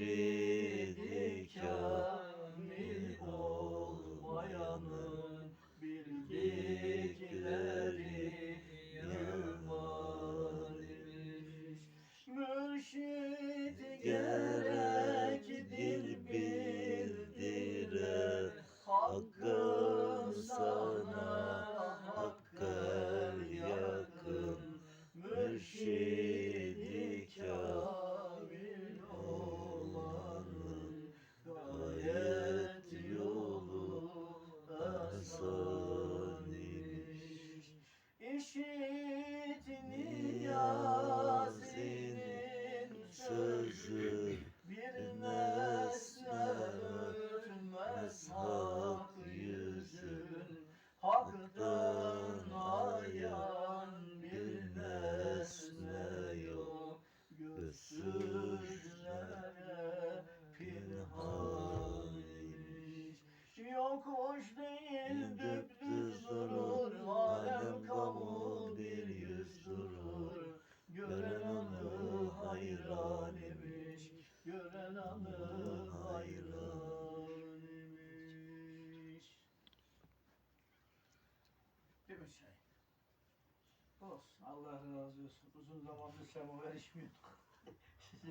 Shri örtmez hak yüzün Hak'tan ayan bir nesne yok. Gözsüzlere pinhan imiş Yok hoş değil düpdüz durur. Alem kamu bir yüz durur. Gören anı hayran imiş. Gören anı hayran şey? Olsun Allah razı olsun. Uzun zamandır semaver içmiyorduk.